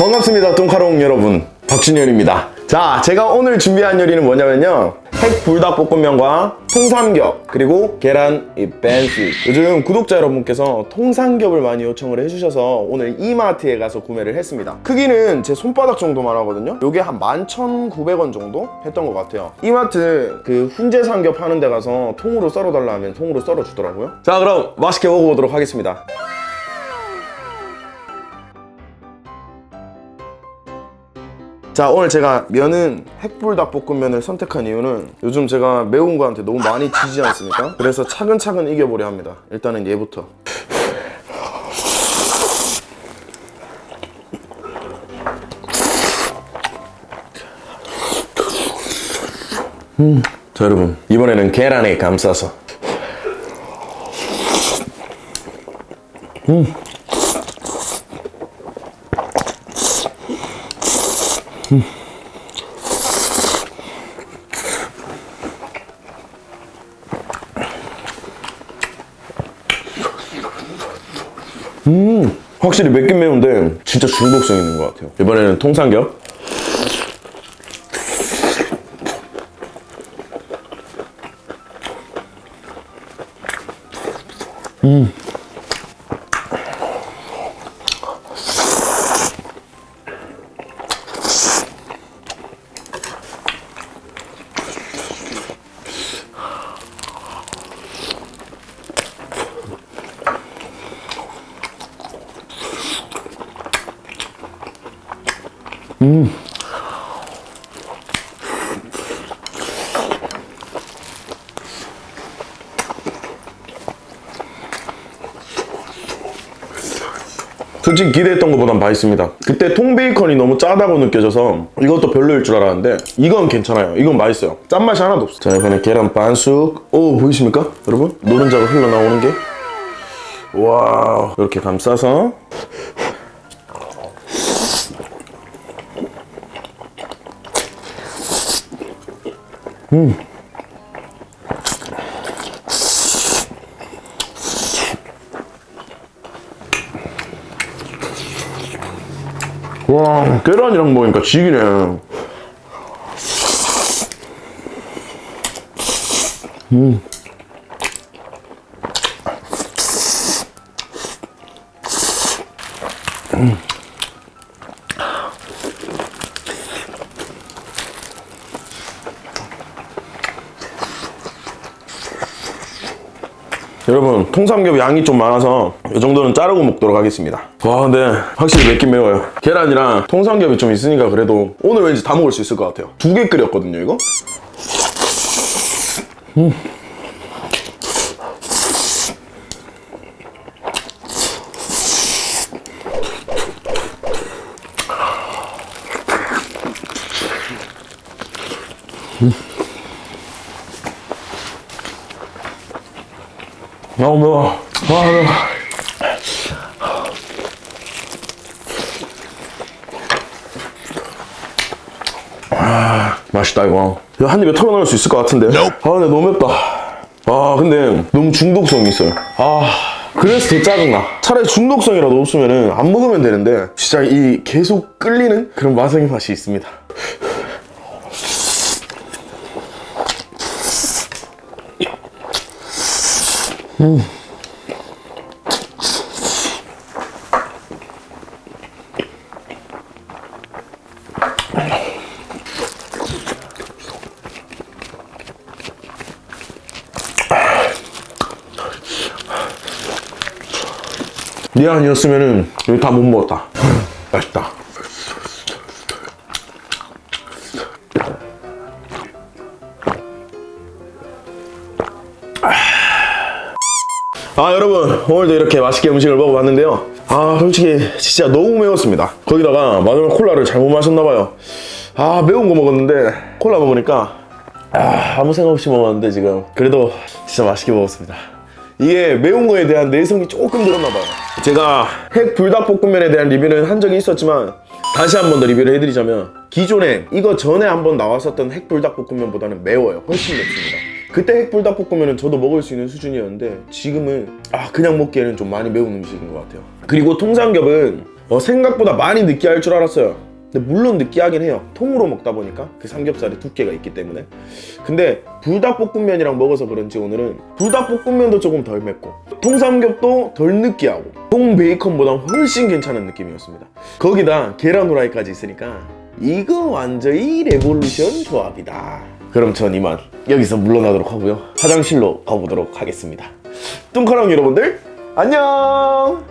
반갑습니다 돈카롱 여러분. 박준현입니다. 자 제가 오늘 준비한 요리는 뭐냐면요. 핵 불닭볶음면과 통삼겹 그리고 계란 이 벤스 요즘 구독자 여러분께서 통삼겹을 많이 요청을 해주셔서 오늘 이마트에 가서 구매를 했습니다. 크기는 제 손바닥 정도만 하거든요. 요게 한 11,900원 정도 했던 것 같아요. 이마트 그 훈제 삼겹 하는 데 가서 통으로 썰어 달라 하면 통으로 썰어 주더라고요. 자 그럼 맛있게 먹어보도록 하겠습니다 자 오늘 제가 면은 핵불닭볶음면을 선택한 이유는 요즘 제가 매운 거한테 너무 많이 지지 않습니까? 그래서 차근차근 이겨보려 합니다 일단은 얘부터 음. 자 여러분 이번에는 계란에 감싸서 확실히 맵긴 매운데 진짜 중독성 있는 것 같아요. 이번에는 통삼겹 솔직히 기대했던 것보단 맛있습니다. 그때 통베이컨이 너무 짜다고 느껴져서 이것도 별로일 줄 알았는데 이건 괜찮아요. 이건 맛있어요. 짠맛이 하나도 없어요. 자 이번에 계란 반숙. 오 보이십니까? 여러분? 노른자가 흘러나오는 게? 와우. 이렇게 감싸서 와 계란이랑 먹으니까 지기네 여러분 통삼겹 양이 좀 많아서 이 정도는 자르고 먹도록 하겠습니다. 와 근데 확실히 맵긴 매워요. 계란이랑 통삼겹이 좀 있으니까 그래도 오늘 왠지 다 먹을 수 있을 것 같아요. 두 개 끓였거든요 이거 아 매워 아 매워 아, 맛있다 이거. 이거 한 입에 털어넣을 수 있을 것 같은데. 아 근데 너무 맵다. 아 근데 너무 중독성이 있어요. 아 그래서 더 짜증나. 차라리 중독성이라도 없으면 안 먹으면 되는데 진짜 이 계속 끌리는 그런 마성의 맛이 있습니다 니 아니었으면은 여기 다못 먹었다. 맛있다 아 여러분 오늘도 이렇게 맛있게 음식을 먹어봤는데요. 아 솔직히 진짜 너무 매웠습니다. 거기다가 마지막 콜라를 잘못 마셨나봐요. 아 매운 거 먹었는데 콜라 먹으니까 아, 아무 생각 없이 먹었는데 지금 그래도 진짜 맛있게 먹었습니다. 이게 매운 거에 대한 내성이 조금 늘었나봐요. 제가 핵 불닭볶음면에 대한 리뷰는 한 적이 있었지만 다시 한 번 더 리뷰를 해드리자면 기존에 이거 전에 한 번 나왔었던 핵 불닭볶음면보다는 매워요. 훨씬 맵습니다 그때 핵 불닭볶음면은 저도 먹을 수 있는 수준이었는데 지금은 아 그냥 먹기에는 좀 많이 매운 음식인 것 같아요 그리고 통삼겹은 어, 생각보다 많이 느끼할 줄 알았어요. 근데 물론 느끼하긴 해요. 통으로 먹다 보니까 그 삼겹살에 두께가 있기 때문에. 근데 불닭볶음면이랑 먹어서 그런지 오늘은 불닭볶음면도 조금 덜 맵고 통삼겹도 덜 느끼하고 통 베이컨보다 훨씬 괜찮은 느낌이었습니다. 거기다 계란 후라이까지 있으니까 이거 완전히 레볼루션 조합이다. 그럼 전 이만 여기서 물러나도록 하고요. 화장실로 가보도록 하겠습니다. 뚱카랑 여러분들 안녕!